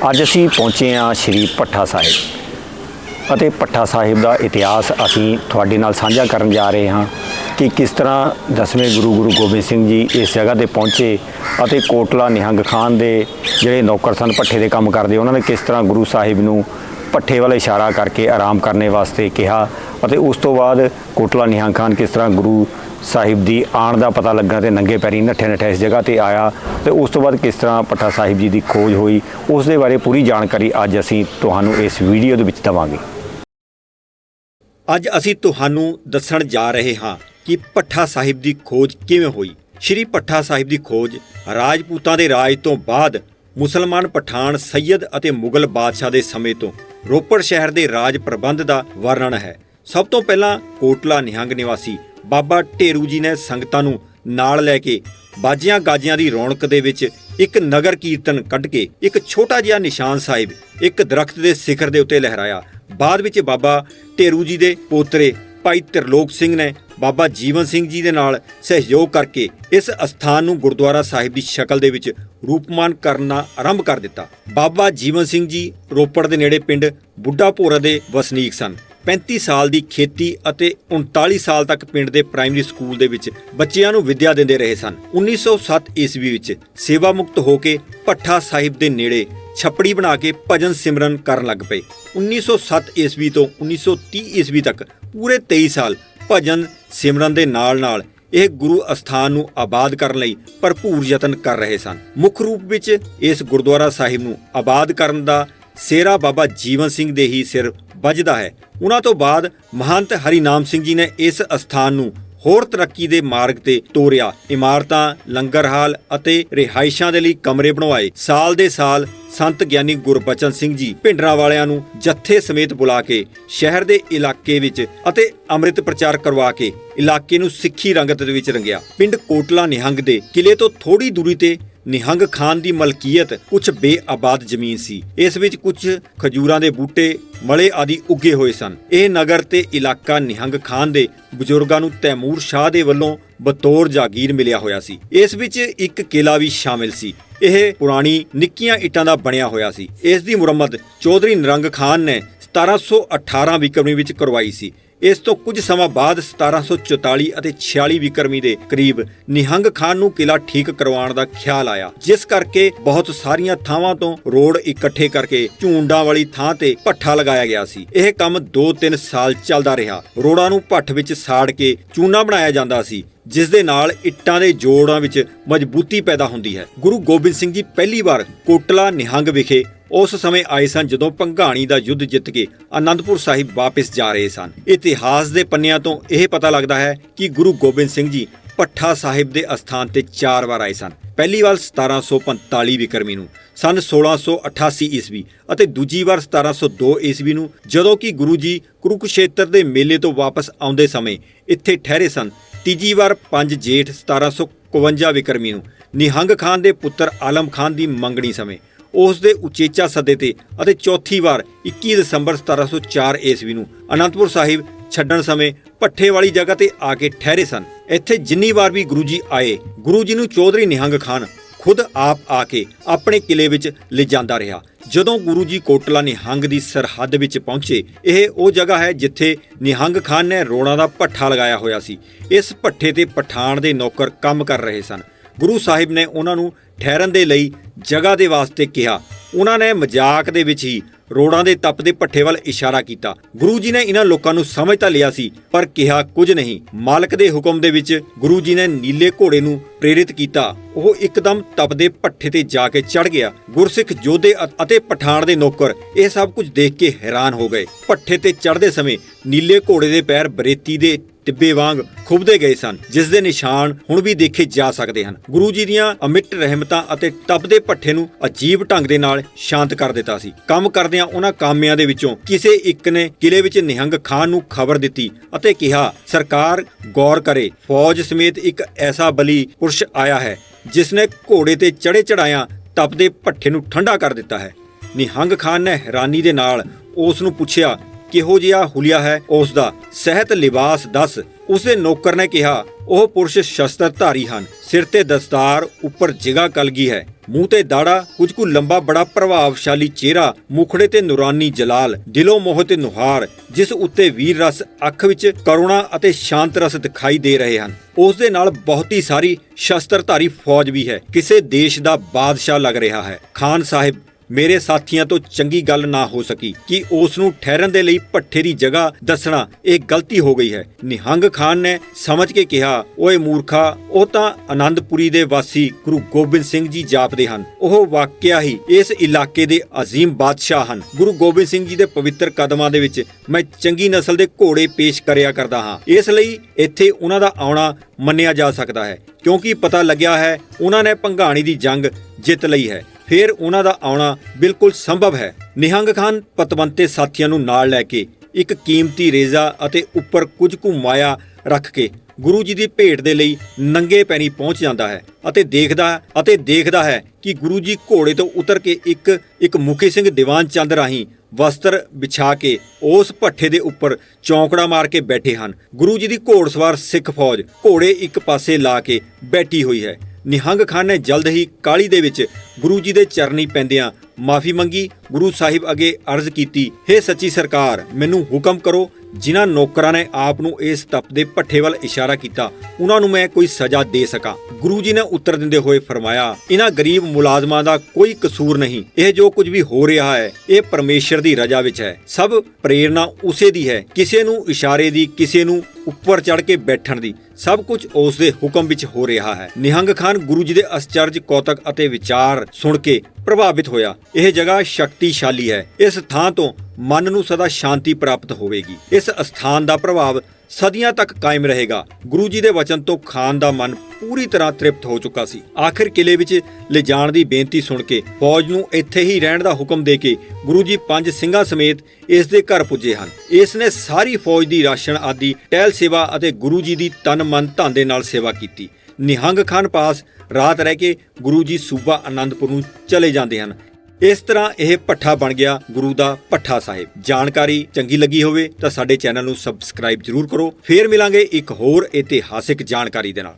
ਅੱਜ ਅਸੀਂ ਪਹੁੰਚੇ ਹਾਂ ਸ਼੍ਰੀ ਪੱਠਾ ਸਾਹਿਬ ਅਤੇ ਪੱਠਾ ਸਾਹਿਬ ਦਾ ਇਤਿਹਾਸ ਅਸੀਂ ਤੁਹਾਡੇ ਨਾਲ ਸਾਂਝਾ ਕਰਨ ਜਾ ਰਹੇ ਹਾਂ ਕਿ ਕਿਸ ਤਰ੍ਹਾਂ ਦਸਵੇਂ ਗੁਰੂ ਗੁਰੂ ਗੋਬਿੰਦ ਸਿੰਘ ਜੀ ਇਸ ਜਗ੍ਹਾ ਤੇ ਪਹੁੰਚੇ ਅਤੇ ਕੋਟਲਾ ਨਿਹੰਗ ਖਾਨ ਦੇ ਜਿਹੜੇ ਨੌਕਰ ਸਨ, ਪੱਠੇ ਦੇ ਕੰਮ ਕਰਦੇ, ਉਹਨਾਂ ਨੇ ਕਿਸ ਤਰ੍ਹਾਂ ਗੁਰੂ ਸਾਹਿਬ ਨੂੰ ਪੱਠੇ ਵੱਲ ਇਸ਼ਾਰਾ ਕਰਕੇ ਆਰਾਮ ਕਰਨੇ ਵਾਸਤੇ ਕਿਹਾ ਅਤੇ ਉਸ ਤੋਂ ਬਾਅਦ ਕੋਟਲਾ ਨਿਹੰਗ ਖਾਨ ਕਿਸ ਤਰ੍ਹਾਂ ਗੁਰੂ ਸਾਹਿਬ ਦੀ ਆਣ ਦਾ ਪਤਾ ਲੱਗਾ ਤੇ ਨੰਗੇ ਪੈਰੀ ਨੱਠੇ ਨੱਠੇ ਇਸ ਜਗ੍ਹਾ ਤੇ ਆਇਆ ਤੇ ਉਸ ਤੋਂ ਬਾਅਦ ਕਿਸ ਤਰ੍ਹਾਂ ਪੱਠਾ ਸਾਹਿਬ ਜੀ ਦੀ ਖੋਜ ਹੋਈ, ਉਸ ਦੇ ਬਾਰੇ ਪੂਰੀ ਜਾਣਕਾਰੀ ਅੱਜ ਅਸੀਂ ਤੁਹਾਨੂੰ ਇਸ ਵੀਡੀਓ ਦੇ ਵਿੱਚ ਦਵਾਂਗੇ। ਅੱਜ ਅਸੀਂ ਤੁਹਾਨੂੰ ਦੱਸਣ ਜਾ ਰਹੇ ਹਾਂ ਕਿ ਪੱਠਾ ਸਾਹਿਬ ਦੀ ਖੋਜ ਕਿਵੇਂ ਹੋਈ। ਸ਼੍ਰੀ ਪੱਠਾ ਸਾਹਿਬ ਦੀ ਖੋਜ ਰਾਜਪੂਤਾਂ ਦੇ ਰਾਜ ਤੋਂ ਬਾਅਦ ਮੁਸਲਮਾਨ ਪਠਾਨ ਸੈਯਦ ਅਤੇ ਮੁਗਲ ਬਾਦਸ਼ਾਹ ਦੇ ਸਮੇਂ ਤੋਂ ਰੋਪੜ ਸ਼ਹਿਰ ਦੇ ਰਾਜ ਪ੍ਰਬੰਧ ਦਾ ਵਰਣਨ ਹੈ। ਸਭ ਤੋਂ ਪਹਿਲਾਂ ਕੋਟਲਾ ਨਿਹੰਗ ਨਿਵਾਸੀ ਬਾਬਾ ਢੇਰੂ ਜੀ ਨੇ ਸੰਗਤਾਂ ਨੂੰ ਨਾਲ ਲੈ ਕੇ ਬਾਜੀਆਂ ਗਾਜੀਆਂ ਦੀ ਰੌਣਕ ਦੇ ਵਿੱਚ ਇੱਕ ਨਗਰ ਕੀਰਤਨ ਕੱਢ ਕੇ ਇੱਕ ਛੋਟਾ ਜਿਹਾ ਨਿਸ਼ਾਨ ਸਾਹਿਬ ਇੱਕ ਦਰਖਤ ਦੇ ਸਿਖਰ ਦੇ ਉੱਤੇ ਲਹਿਰਾਇਆ। ਬਾਅਦ ਵਿੱਚ ਬਾਬਾ ਢੇਰੂ ਜੀ ਦੇ ਪੋਤਰੇ ਭਾਈ ਤਿਰਲੋਕ ਸਿੰਘ ਨੇ ਬਾਬਾ ਜੀਵਨ ਸਿੰਘ ਜੀ ਦੇ ਨਾਲ ਸਹਿਯੋਗ ਕਰਕੇ ਇਸ ਅਸਥਾਨ ਨੂੰ ਗੁਰਦੁਆਰਾ ਸਾਹਿਬ ਦੀ ਸ਼ਕਲ ਦੇ ਵਿੱਚ ਰੂਪਮਾਨ ਕਰਨਾ ਆਰੰਭ ਕਰ ਦਿੱਤਾ। ਬਾਬਾ ਜੀਵਨ ਸਿੰਘ ਜੀ ਰੋਪੜ ਦੇ ਨੇੜੇ ਪਿੰਡ ਬੁੱਢਾ ਭੋਰਾ ਦੇ ਵਸਨੀਕ ਸਨ। 35 ਸਾਲ ਦੀ ਖੇਤੀ ਅਤੇ 39 ਸਾਲ ਤੱਕ ਪਿੰਡ ਦੇ ਪ੍ਰਾਇਮਰੀ ਸਕੂਲ ਦੇ ਵਿੱਚ ਬੱਚਿਆਂ ਨੂੰ ਵਿੱਦਿਆ ਦਿੰਦੇ ਰਹੇ ਸਨ। 1907 ਈਸਵੀ ਵਿੱਚ ਸੇਵਾ ਮੁਕਤ ਹੋ ਕੇ ਭੱਠਾ ਸਾਹਿਬ ਦੇ ਨੇੜੇ ਛੱਪੜੀ ਬਣਾ ਕੇ ਭਜਨ ਸਿਮਰਨ ਕਰਨ ਲੱਗ ਪਏ। 1907 ਈਸਵੀ ਤੋਂ 1930 ਈਸਵੀ ਤੱਕ ਪੂਰੇ 23 ਸਾਲ ਭਜਨ ਸਿਮਰਨ ਦੇ ਨਾਲ-ਨਾਲ ਇਹ ਗੁਰੂ ਅਸਥਾਨ ਨੂੰ ਆਬਾਦ ਕਰਨ ਲਈ ਭਰਪੂਰ ਯਤਨ ਕਰ ਰਹੇ ਸਨ। ਮੁੱਖ ਰੂਪ ਵਿੱਚ ਇਸ ਗੁਰਦੁਆਰਾ ਸਾਹਿਬ ਨੂੰ ਆਬਾਦ ਕਰਨ ਦਾ ਸੇਰਾ ਬਾਬਾ ਜੀਵਨ ਸਿੰਘ ਦੇ ਹੀ ਸਿਰ ਵੱਜਦਾ ਹੈ। ਉਹਨਾਂ ਤੋਂ ਬਾਅਦ ਮਹੰਤ ਹਰੀਨਾਮ ਸਿੰਘ ਜੀ ਨੇ ਇਸ ਅਸਥਾਨ ਨੂੰ ਹੋਰ ਤਰੱਕੀ ਦੇ ਮਾਰਗ ਤੇ ਤੋਰਿਆ। ਇਮਾਰਤਾਂ, ਲੰਗਰ ਹਾਲ ਅਤੇ ਰਿਹਾਇਸ਼ਾਂ ਦੇ ਲਈ ਕਮਰੇ ਬਣਵਾਏ। ਸਾਲ ਦੇ ਸਾਲ ਸੰਤ ਗਿਆਨੀ ਗੁਰਬਚਨ ਸਿੰਘ ਜੀ ਭਿੰਡਰਾਂ ਵਾਲਿਆਂ ਨੂੰ ਜੱਥੇ ਸਮੇਤ ਬੁਲਾ ਕੇ ਸ਼ਹਿਰ ਦੇ ਇਲਾਕੇ ਵਿੱਚ ਅਤੇ ਅੰਮ੍ਰਿਤ ਪ੍ਰਚਾਰ ਕਰਵਾ ਕੇ ਇਲਾਕੇ ਨੂੰ ਸਿੱਖੀ ਰੰਗਤ ਦੇ ਵਿੱਚ ਰੰਗਿਆ। ਪਿੰਡ ਕੋਟਲਾ ਨਿਹੰਗ ਦੇ ਕਿਲੇ ਤੋਂ ਥੋੜੀ ਦੂਰੀ ਤੇ ਨਿਹੰਗ ਖਾਨ ਦੀ ਮਲਕੀਅਤ ਕੁਝ ਬੇਆਬਾਦ ਜ਼ਮੀਨ ਸੀ। ਇਸ ਵਿੱਚ ਕੁਝ ਖਜੂਰਾਂ ਦੇ ਬੂਟੇ, ਮਲੇ ਆਦਿ ਉੱਗੇ ਹੋਏ ਸਨ। ਇਹ ਨਗਰ ਤੇ ਇਲਾਕਾ ਨਿਹੰਗ ਖਾਨ ਦੇ ਬਜ਼ੁਰਗਾਂ ਨੂੰ ਤੈਮੂਰ ਸ਼ਾਹ ਦੇ ਵੱਲੋਂ ਬਤੌਰ ਜਾਗੀਰ ਮਿਲਿਆ ਹੋਇਆ ਸੀ। ਇਸ ਵਿੱਚ ਇੱਕ ਕਿਲਾ ਵੀ ਸ਼ਾਮਿਲ ਸੀ। ਇਹ ਪੁਰਾਣੀ ਨਿੱਕੀਆਂ ਇੱਟਾਂ ਦਾ ਬਣਿਆ ਹੋਇਆ ਸੀ। ਇਸ ਦੀ ਮੁਰੰਮਤ ਚੌਧਰੀ ਨਰੰਗ ਖਾਨ ਨੇ 1718 ਵਿਕਰਮੀ ਵਿੱਚ ਕਰਵਾਈ ਸੀ। ਇਸ ਤੋਂ ਕੁਝ ਸਮਾਂ ਬਾਅਦ 1744 ਅਤੇ 46 ਵਿਕਰਮੀ ਦੇ ਕਰੀਬ ਨਿਹੰਗ ਖਾਨ ਨੂੰ ਕਿਲਾ ਠੀਕ ਕਰਵਾਉਣ ਦਾ ਖਿਆਲ ਆਇਆ, ਜਿਸ ਕਰਕੇ ਬਹੁਤ ਸਾਰੀਆਂ ਥਾਵਾਂ ਤੋਂ ਰੋਡ ਇਕੱਠੇ ਕਰਕੇ ਝੂੰਡਾਂ ਵਾਲੀ ਥਾਂ ਤੇ ਭੱਠਾ ਲਗਾਇਆ ਗਿਆ ਸੀ। ਇਹ ਕੰਮ 2-3 ਸਾਲ ਚੱਲਦਾ ਰਿਹਾ। ਰੋੜਾਂ ਨੂੰ ਭੱਠ ਵਿੱਚ ਸਾੜ ਕੇ ਚੂਨਾ ਬਣਾਇਆ ਜਾਂਦਾ ਸੀ, ਜਿਸ ਦੇ ਨਾਲ ਇੱਟਾਂ ਦੇ ਜੋੜਾਂ ਵਿੱਚ ਮਜ਼ਬੂਤੀ ਪੈਦਾ ਹੁੰਦੀ ਹੈ। ਗੁਰੂ ਗੋਬਿੰਦ ਸਿੰਘ ਜੀ ਪਹਿਲੀ ਵਾਰ ਕੋਟਲਾ ਨਿਹੰਗ ਵਿਖੇ ਉਸ ਸਮੇਂ ਆਏ ਸਨ ਜਦੋਂ ਭੰਗਾਣੀ ਦਾ ਯੁੱਧ ਜਿੱਤ ਕੇ ਆਨੰਦਪੁਰ ਸਾਹਿਬ ਵਾਪਸ ਜਾ ਰਹੇ ਸਨ। ਇਤਿਹਾਸ ਦੇ ਪੰਨਿਆਂ ਤੋਂ ਇਹ ਪਤਾ ਲੱਗਦਾ ਹੈ ਕਿ ਗੁਰੂ ਗੋਬਿੰਦ ਸਿੰਘ ਜੀ ਪੱਠਾ ਸਾਹਿਬ ਦੇ ਅਸਥਾਨ ਤੇ ਚਾਰ ਵਾਰ ਆਏ ਸਨ। ਪਹਿਲੀ ਵਾਰ 1745 ਵਿਕਰਮੀ ਨੂੰ, ਸਨ 1688 ਈਸਵੀ ਅਤੇ ਦੂਜੀ ਵਾਰ 1702 ਈਸਵੀ ਨੂੰ ਜਦੋਂ ਕਿ ਗੁਰੂ ਜੀ ਕੁਰੂਕਸ਼ੇਤਰ ਦੇ ਮੇਲੇ ਤੋਂ ਵਾਪਸ ਆਉਂਦੇ ਸਮੇਂ ਇੱਥੇ ਠਹਿਰੇ ਸਨ। ਤੀਜੀ ਵਾਰ 5 ਜੇਠ 1751 ਵਿਕਰਮੀ ਨੂੰ, ਨਿਹੰਗ ਖਾਨ ਦੇ ਪੁੱਤਰ ਆਲਮ ਖਾਨ ਦੀ ਮੰਗਣੀ ਸਮੇਂ ਉਸ ਦੇ ਉਚੇਚਾ ਸੱਦੇ ਤੇ ਅਤੇ ਚੌਥੀ ਵਾਰ 21 ਦਸੰਬਰ 1704 ਈਸਵੀ ਨੂੰ ਅਨੰਦਪੁਰ ਸਾਹਿਬ ਛੱਡਣ ਸਮੇਂ ਭੱਠੇ ਵਾਲੀ ਜਗ੍ਹਾ ਤੇ ਆ ਕੇ ਠਹਿਰੇ ਸਨ। ਇੱਥੇ ਜਿੰਨੀ ਵਾਰ ਵੀ ਗੁਰੂ ਜੀ ਆਏ, ਗੁਰੂ ਜੀ ਨੂੰ ਚੌਧਰੀ ਨਿਹੰਗ ਖਾਨ ਖੁਦ ਆਪ ਆ ਕੇ ਆਪਣੇ ਕਿਲੇ ਵਿੱਚ ਲਿਜਾਂਦਾ ਰਿਹਾ। ਜਦੋਂ ਗੁਰੂ ਜੀ ਕੋਟਲਾ ਨਿਹੰਗ ਦੀ ਸਰਹੱਦ ਵਿੱਚ ਪਹੁੰਚੇ, ਇਹ ਉਹ ਜਗ੍ਹਾ ਹੈ ਜਿੱਥੇ ਨਿਹੰਗ ਖਾਨ ਨੇ ਰੋਣਾ ਦਾ ਭੱਠਾ ਲਗਾਇਆ ਹੋਇਆ ਸੀ। ਇਸ ਭੱਠੇ ਤੇ ਪਠਾਨ ਦੇ ਨੌਕਰ ਕੰਮ ਕਰ ਰਹੇ ਸਨ। ਗੁਰੂ ਸਾਹਿਬ ਨੇ ਉਹਨਾਂ ਨੂੰ ਠਹਿਰਨ ਦੇ ਲਈ ਜਗ੍ਹਾ ਦੇ ਵਾਸਤੇ ਕਿਹਾ। ਉਹਨਾਂ ਨੇ ਮਜ਼ਾਕ ਦੇ ਵਿੱਚ ਹੀ ਰੋੜਾਂ ਦੇ ਤਪ ਦੇ ਭੱਠੇ ਵੱਲ ਇਸ਼ਾਰਾ ਕੀਤਾ। ਗੁਰੂ ਜੀ ਨੇ ਇਹਨਾਂ ਲੋਕਾਂ ਨੂੰ ਸਮਝ ਤਾਂ ਲਿਆ ਸੀ, ਪਰ ਕਿਹਾ ਕੁਝ ਨਹੀਂ। ਮਾਲਕ ਦੇ ਹੁਕਮ ਦੇ ਵਿੱਚ ਗੁਰੂ ਜੀ ਨੇ ਨੀਲੇ ਘੋੜੇ ਨੂੰ ਪ੍ਰੇਰਿਤ ਕੀਤਾ। ਉਹ ਇੱਕਦਮ ਤਪਦੇ ਭੱਠੇ ਤੇ ਜਾ ਕੇ ਚੜ ਗਿਆ। ਗੁਰਸਿੱਖ ਯੋਧੇ ਅਤੇ ਪਠਾਨ ਦੇ ਨੌਕਰ ਇਹ ਸਭ ਕੁਝ ਦੇਖ ਕੇ ਹੈਰਾਨ ਹੋ ਗਏ। ਭੱਠੇ ਤੇ ਚੜ੍ਹਦੇ ਸਮੇਂ ਨੀਲੇ ਘੋੜੇ ਦੇ ਪੈਰ ਬਰੇਤੀ ਦੇ ਟਿੱਬੇ ਵਾਂਗ ਖੁੱਬਦੇ ਗਏ ਸਨ, ਜਿਸ ਦੇ ਨਿਸ਼ਾਨ ਹੁਣ ਵੀ ਦੇਖੇ ਜਾ ਸਕਦੇ ਹਨ। ਗੁਰੂ ਜੀ ਦੀਆਂ ਅਮਿੱਟ ਰਹਿਮਤਾਂ ਅਤੇ ਤਪਦੇ ਭੱਠੇ ਨੂੰ ਅਜੀਬ ਢੰਗ ਦੇ ਨਾਲ ਸ਼ਾਂਤ ਕਰ ਦਿੱਤਾ ਸੀ। ਕੰਮ ਕਰਦਿਆਂ ਉਹਨਾਂ ਕਾਮਿਆਂ ਦੇ ਵਿੱਚੋਂ ਕਿਸੇ ਇੱਕ ਨੇ ਕਿਲੇ ਵਿੱਚ ਨਿਹੰਗ ਖਾਨ ਨੂੰ ਖਬਰ ਦਿੱਤੀ ਅਤੇ ਕਿਹਾ, ਸਰਕਾਰ, ਗੌਰ ਕਰੇ, ਫੌਜ ਸਮੇਤ ਇੱਕ ਐਸਾ ਬਲੀ ਪੁਰਸ਼ ਆਇਆ ਹੈ ਜਿਸ ਨੇ ਘੋੜੇ ਤੇ ਚੜੇ ਚੜਾਇਆ ਤਪਦੇ ਭੱਠੇ ਨੂੰ ਠੰਡਾ ਕਰ ਦਿੱਤਾ ਹੈ। ਨਿਹੰਗ ਖਾਨ ਨੇ ਹੈਰਾਨੀ ਦੇ ਨਾਲ ਉਸ ਨੂੰ ਪੁੱਛਿਆ, ਕਿਹੋ ਜਿਹਾ ਹੁਲੀਆ ਹੈ? ਉਸ ਦਾ ਸਹਿਤ ਲਿਬਾਸ ਦੱਸ ਉਸ ਨੌਕਰ ਨੇ ਕਿਹਾ, ਉਹ ਪੁਰਸ਼ ਸ਼ਸਤਰ ਧਾਰੀ ਹਨ। ਸਿਰ ਤੇ ਦਸਤਾਰ, ਉੱਪਰ ਜਿਗਾ ਕਲਗੀ ਹੈ। ਮੂੰਹ ਤੇ ਦਾੜਾ, ਕੁਝ ਕੁ ਲੰਬਾ ਬੜਾ ਪ੍ਰਭਾਵਸ਼ਾਲੀ ਚਿਹਰਾ, ਮੁਖੜੇ ਤੇ ਨੂਰਾਨੀ ਜਲਾਲ, ਦਿਲੋਂ ਮੋਹ ਤੇ ਨੁਹਾਰ, ਜਿਸ ਉੱਤੇ ਵੀਰ ਰਸ ਅੱਖ ਵਿੱਚ ਕਰੁਣਾ ਅਤੇ ਸ਼ਾਂਤ ਰਸ ਦਿਖਾਈ ਦੇ ਰਹੇ ਹਨ। ਉਸ ਦੇ ਨਾਲ ਬਹੁਤੀ ਸਾਰੀ ਸ਼ਸਤਰਧਾਰੀ ਫੌਜ ਵੀ ਹੈ। ਕਿਸੇ ਦੇਸ਼ ਦਾ ਬਾਦਸ਼ਾਹ ਲੱਗ ਰਿਹਾ ਹੈ। ਖਾਨ ਸਾਹਿਬ ਮੇਰੇ ਸਾਥੀਆਂ ਤੋਂ ਚੰਗੀ ਗੱਲ ਨਾ ਹੋ ਸਕੀ। ਕਿ ਉਸ ਨੂੰ ਠਹਿਰਨ ਦੇ ਲਈ ਭੱਠੇ ਦੀ ਜਗ੍ਹਾ ਦੱਸਣਾ ਇਹ ਗਲਤੀ ਹੋ ਗਈ ਹੈ? ਨਿਹੰਗ ਖਾਨ ਨੇ ਸਮਝ ਕੇ ਕਿਹਾ, ਓਏ ਮੂਰਖਾ, ਉਹ ਤਾਂ ਆਨੰਦਪੁਰੀ ਦੇ ਵਾਸੀ ਗੁਰੂ ਗੋਬਿੰਦ ਸਿੰਘ ਜੀ ਜਾਪਦੇ ਹਨ। ਉਹ ਵਾਕਿਆ ਹੀ ਇਸ ਇਲਾਕੇ ਦੇ ਅਜ਼ੀਮ ਬਾਦਸ਼ਾਹ ਹਨ। ਗੁਰੂ ਗੋਬਿੰਦ ਸਿੰਘ ਜੀ ਦੇ ਪਵਿੱਤਰ ਕਦਮਾਂ ਦੇ ਵਿੱਚ ਮੈਂ ਚੰਗੀ ਨਸਲ ਦੇ ਘੋੜੇ ਪੇਸ਼ ਕਰਿਆ ਕਰਦਾ ਹਾਂ। ਇਸ ਲਈ ਇੱਥੇ ਉਹਨਾਂ ਦਾ ਆਉਣਾ ਮੰਨਿਆ ਜਾ ਸਕਦਾ ਹੈ, ਕਿਉਂਕਿ ਪਤਾ ਲੱਗਿਆ ਹੈ ਉਹਨਾਂ ਨੇ ਭੰਗਾਣੀ ਦੀ ਜੰਗ ਜਿੱਤ ਲਈ ਹੈ। ਫਿਰ ਉਹਨਾਂ ਦਾ ਆਉਣਾ ਬਿਲਕੁਲ ਸੰਭਵ ਹੈ। ਨਿਹੰਗ ਖਾਨ ਪਤਵੰਤੇ ਸਾਥੀਆਂ ਨੂੰ ਨਾਲ ਲੈ ਕੇ ਇੱਕ ਕੀਮਤੀ ਰੇਜ਼ਾ ਅਤੇ ਉੱਪਰ ਕੁਝ ਕੁ ਮਾਇਆ ਰੱਖ ਕੇ ਗੁਰੂ ਜੀ ਦੀ ਭੇਟ ਦੇ ਲਈ ਨੰਗੇ ਪੈਰੀ ਪਹੁੰਚ ਜਾਂਦਾ ਹੈ ਅਤੇ ਦੇਖਦਾ ਅਤੇ ਦੇਖਦਾ ਹੈ ਕਿ ਗੁਰੂ ਜੀ ਘੋੜੇ ਤੋਂ ਉਤਰ ਕੇ ਇੱਕ ਇੱਕ ਮੁਖੀ ਸਿੰਘ ਦੀਵਾਨ ਚੰਦ ਰਾਹੀਂ ਵਸਤਰ ਵਿਛਾ ਕੇ ਉਸ ਭੱਠੇ ਦੇ ਉੱਪਰ ਚੌਂਕੜਾ ਮਾਰ ਕੇ ਬੈਠੇ ਹਨ। ਗੁਰੂ ਜੀ ਦੀ ਘੋੜਸਵਾਰ ਸਿੱਖ ਫੌਜ ਘੋੜੇ ਇੱਕ ਪਾਸੇ ਲਾ ਕੇ ਬੈਠੀ ਹੋਈ ਹੈ। ਨਿਹੰਗ ਖਾਨ ਨੇ ਜਲਦ ਹੀ ਕਾਲੀ ਦੇ ਵਿੱਚ ਗੁਰੂ ਜੀ ਦੇ ਚਰਨੀ ਪੈਂਦਿਆਂ ਮਾਫੀ ਮੰਗੀ। ਗੁਰੂ ਸਾਹਿਬ ਅੱਗੇ ਅਰਜ਼ ਕੀਤੀ, ਹੇ ਸੱਚੀ ਸਰਕਾਰ, ਮੈਨੂੰ ਹੁਕਮ ਕਰੋ ਜਿਨ੍ਹਾਂ ਨੌਕਰਾਂ ਨੇ ਆਪ ਨੂੰ ਇਸ ਤਪਦੇ ਭੱਠੇ ਵੱਲ ਇਸ਼ਾਰਾ ਕੀਤਾ, ਉਹਨਾਂ ਨੂੰ ਮੈਂ ਕੋਈ ਸਜ਼ਾ ਦੇ ਸਕਾਂ। ਗੁਰੂ ਜੀ ਨੇ ਉੱਤਰ ਦਿੰਦੇ ਹੋਏ ਫਰਮਾਇਆ ਇਹਨਾਂ ਗਰੀਬ ਮੁਲਾਜ਼ਮਾਂ ਦਾ ਕੋਈ ਕਸੂਰ ਨਹੀਂ। ਇਹ ਜੋ ਕੁਝ ਵੀ ਹੋ ਰਿਹਾ ਹੈ, ਇਹ ਪਰਮੇਸ਼ਰ ਦੀ ਰਜ਼ਾ ਵਿੱਚ ਹੈ। ਸਭ ਪ੍ਰੇਰਣਾ ਉਸੇ ਦੀ ਹੈ, ਕਿਸੇ ਨੂੰ ਇਸ਼ਾਰੇ ਦੀ, ਕਿਸੇ ਨੂੰ ਉੱਪਰ ਚੜ ਕੇ ਬੈਠਣ ਦੀ। ਸਭ ਕੁਝ ਉਸ ਦੇ ਹੁਕਮ ਵਿੱਚ ਹੋ ਰਿਹਾ ਹੈ। ਨਿਹੰਗ ਖਾਨ ਗੁਰੂ ਜੀ ਦੇ ਅਸਚਰਜ, ਕੌਤਕ ਅਤੇ ਵਿਚਾਰ ਸੁਣ ਕੇ ਪ੍ਰਭਾਵਿਤ ਹੋਇਆ। ਇਹ ਜਗ੍ਹਾ ਸ਼ਕਤੀਸ਼ਾਲੀ ਹੈ। ਇਸ ਥਾਂ ਤੋਂ ਮਨ ਨੂੰ ਸਦਾ ਸ਼ਾਂਤੀ ਪ੍ਰਾਪਤ ਹੋਵੇਗੀ। ਇਸ ਅਸਥਾਨ ਦਾ ਪ੍ਰਭਾਵ ਸਦੀਆਂ ਤੱਕ ਕਾਇਮ ਰਹੇਗਾ। ਗੁਰੂ ਜੀ ਦੇ ਵਚਨ ਤੋਂ ਖਾਨ ਦਾ ਮਨ ਪੂਰੀ ਤਰ੍ਹਾਂ ਤ੍ਰਿਪਤ ਹੋ ਚੁੱਕਾ ਸੀ। ਆਖਿਰ ਕਿਲੇ ਵਿੱਚ ਲਿਜਾਣ ਦੀ ਬੇਨਤੀ ਸੁਣ ਕੇ ਫੌਜ ਨੂੰ ਇੱਥੇ ਹੀ ਰਹਿਣ ਦਾ ਹੁਕਮ ਦੇ ਕੇ ਗੁਰੂ ਜੀ ਪੰਜ ਸਿੰਘਾਂ ਸਮੇਤ ਇਸ ਦੇ ਘਰ ਪੁੱਜੇ ਹਨ। ਇਸ ਨੇ ਸਾਰੀ ਫੌਜ ਦੀ ਰਾਸ਼ਨ ਆਦਿ, ਟਹਿਲ ਸੇਵਾ ਅਤੇ ਗੁਰੂ ਜੀ ਦੀ ਤਨ ਮਨ ਧਨ ਦੇ ਨਾਲ ਸੇਵਾ ਕੀਤੀ। ਨਿਹੰਗ ਖਾਨ ਪਾਸ ਰਾਤ ਰਹਿ ਕੇ ਗੁਰੂ ਜੀ ਸੂਬਾ ਆਨੰਦਪੁਰ ਨੂੰ ਚਲੇ ਜਾਂਦੇ ਹਨ। ਇਸ ਤਰ੍ਹਾਂ ਇਹ ਪੱਠਾ ਬਣ ਗਿਆ ਗੁਰੂ ਦਾ ਪੱਠਾ ਸਾਹਿਬ। ਜਾਣਕਾਰੀ ਚੰਗੀ ਲੱਗੀ ਹੋਵੇ ਤਾਂ ਸਾਡੇ ਚੈਨਲ ਨੂੰ ਸਬਸਕ੍ਰਾਈਬ ਜ਼ਰੂਰ ਕਰੋ। ਫੇਰ ਮਿਲਾਂਗੇ ਇੱਕ ਹੋਰ ਇਤਿਹਾਸਿਕ ਜਾਣਕਾਰੀ ਦੇ ਨਾਲ।